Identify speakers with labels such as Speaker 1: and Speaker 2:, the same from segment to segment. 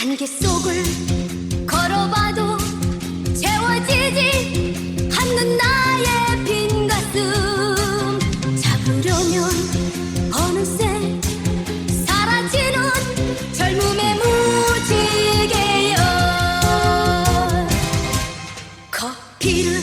Speaker 1: 안개 속을 걸어봐도 채워지지 않는 나의 빈 가슴. 잡으려면 어느새 사라지는 젊음의 무지개여. 커피를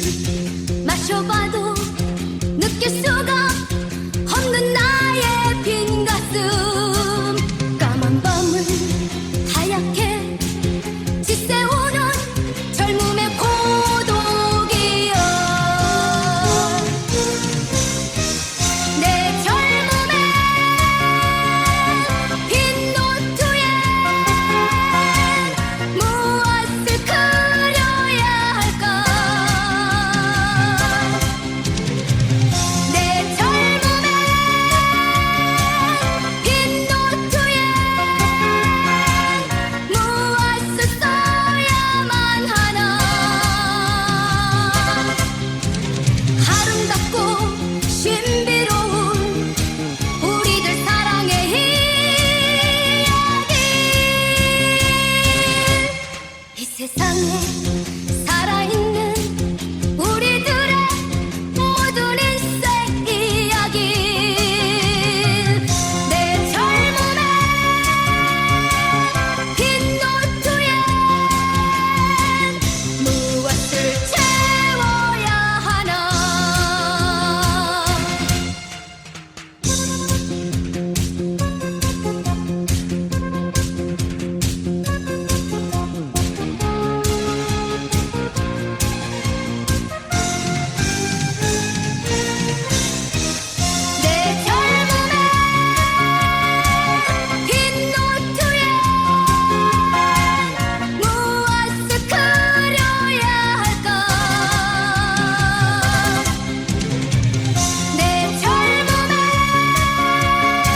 Speaker 1: sun